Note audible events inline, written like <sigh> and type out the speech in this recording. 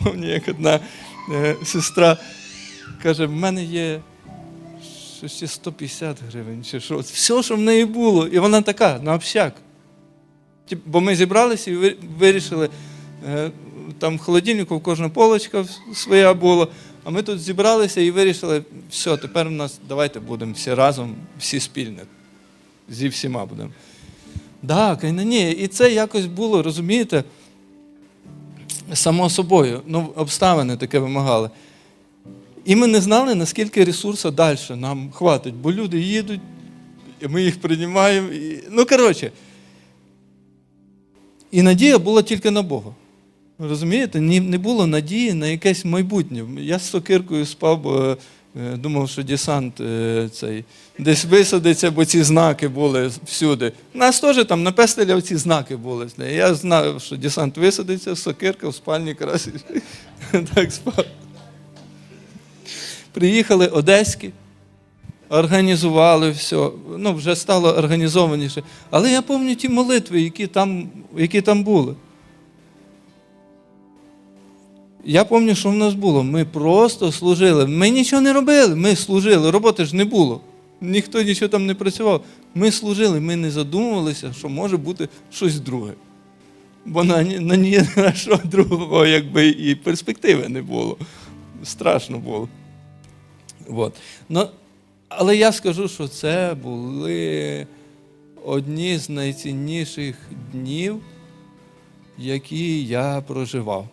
Мені як одна е, сестра каже, в мене є ще 150 гривень, чи що. Все, що в неї було. І вона така, на общак. Бо ми зібралися і вирішили, е, там в холодильнику в кожна полочка своя була, а ми тут зібралися і вирішили, все, тепер у нас давайте будемо всі разом, всі спільно. Зі всіма будемо. Так, і ні. І це якось було, розумієте, само собою. Ну, обставини таке вимагали. І ми не знали, наскільки ресурсу далі нам хватить, бо люди їдуть, і ми їх приймаємо. І... Ну, коротше. І надія була тільки на Бога. Розумієте? Не було надії на якесь майбутнє. Я з сокиркою спав, думав, що десант е, цей десь висадиться, бо ці знаки були всюди. У нас теж там на пестеля ці знаки були. Я знав, що десант висадиться, сокирка в спальні якраз <laughs> так спав. Приїхали одеські, організували все, ну вже стало організованіше. Але я пам'ятаю ті молитви, які там, які там були. Я пам'ятаю, що в нас було. Ми просто служили. Ми нічого не робили, ми служили. Роботи ж не було. Ніхто нічого там не працював. Ми служили, ми не задумувалися, що може бути щось друге. Бо на, на ні <laughs> на що другого якби і перспективи не було. Страшно було. От. Ну, але я скажу, що це були одні з найцінніших днів, які я проживав.